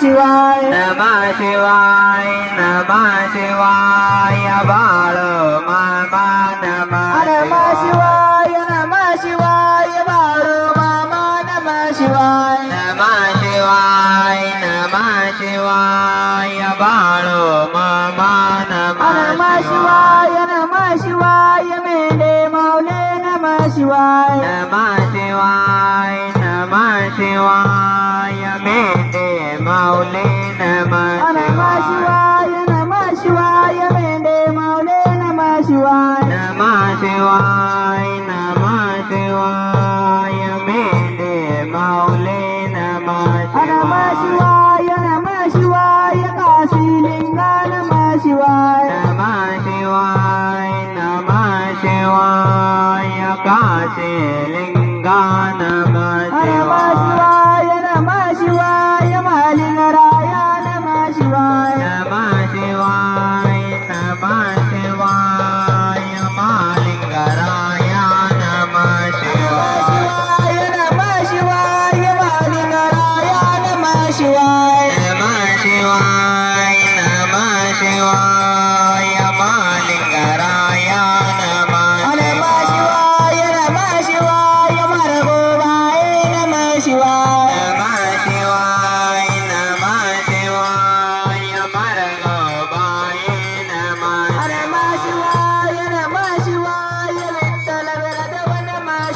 शिवाय. नमा शिवाय नमा शिवाय बाळ मामा नमा नमा शिवाय. नमा शिवाय बाळ मामा नमा शिवाय. नमा शिवाय नमा शिवाय बाळ मामा नमा नमा शिवाय. नमा शिवाय मेले मावले नमा शिवाय. नमा शिवाय नमा शिवाय. माऊले नम नम शिवाय नम शिवाय मेंढे माऊले नम शिवाय. नम शिवाय.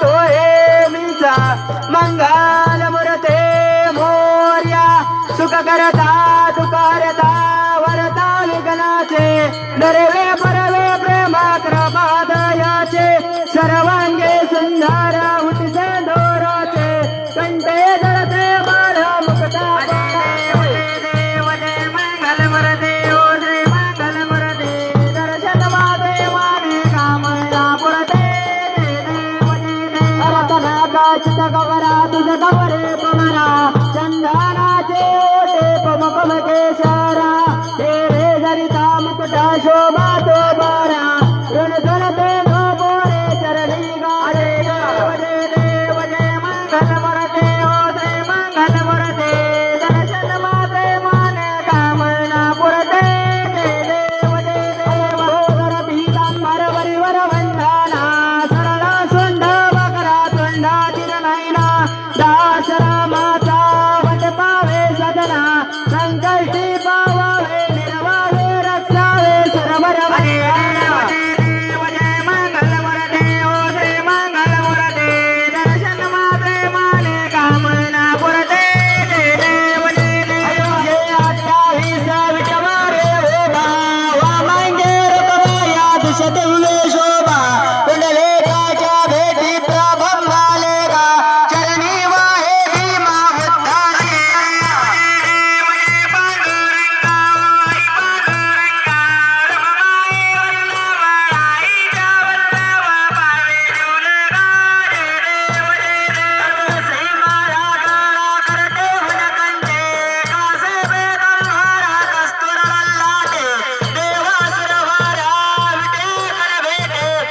তো বাতাস বাতাস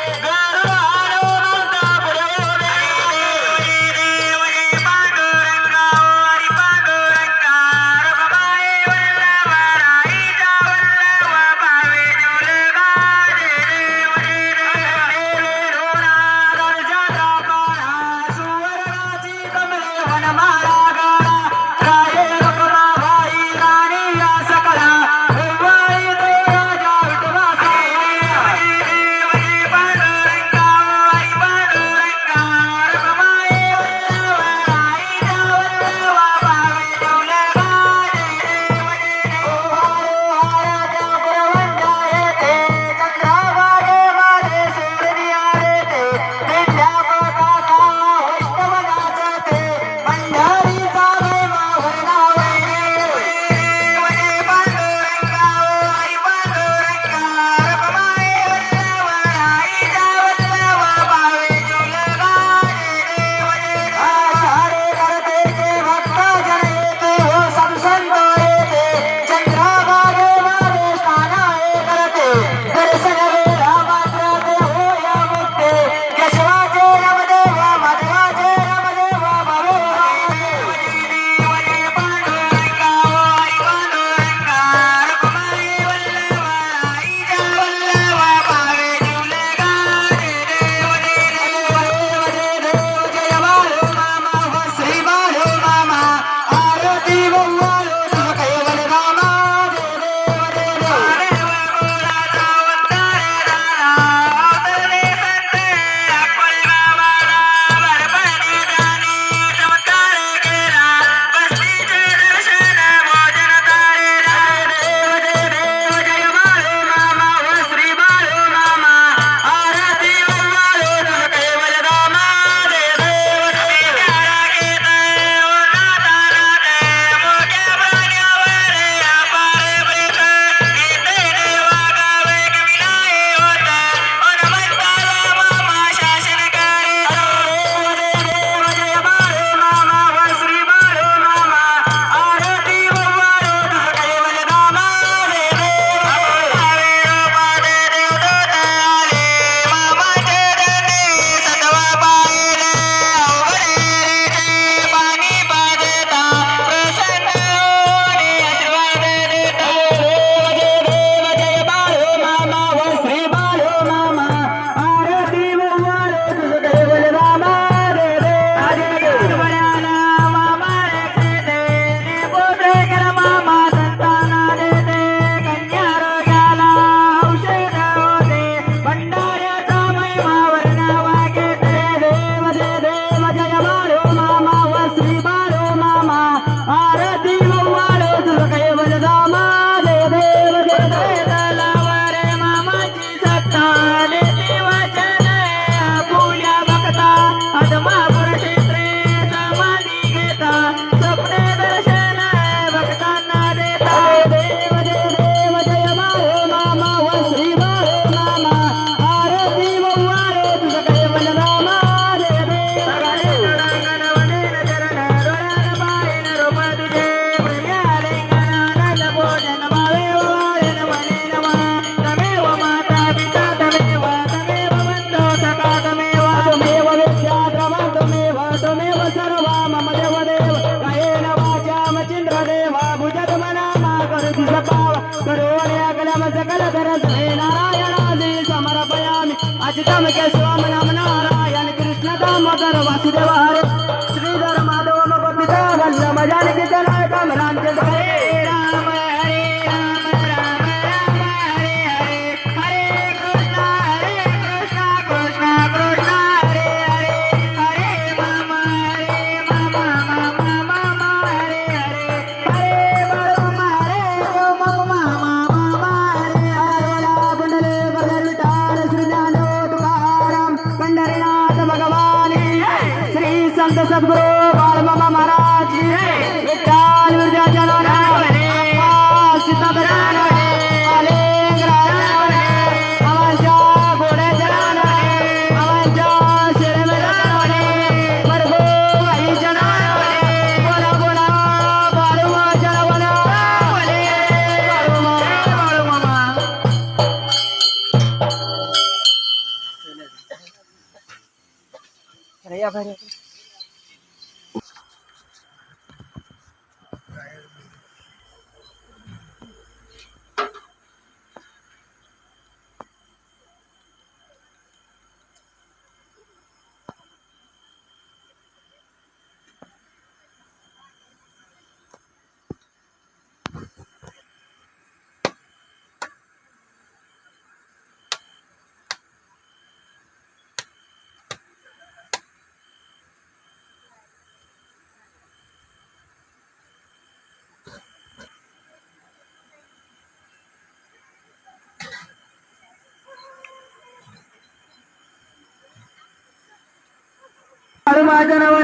Go! सकल भरत हे नारायण समर्पयामि अचितम के स्वामन آبھاری i don't know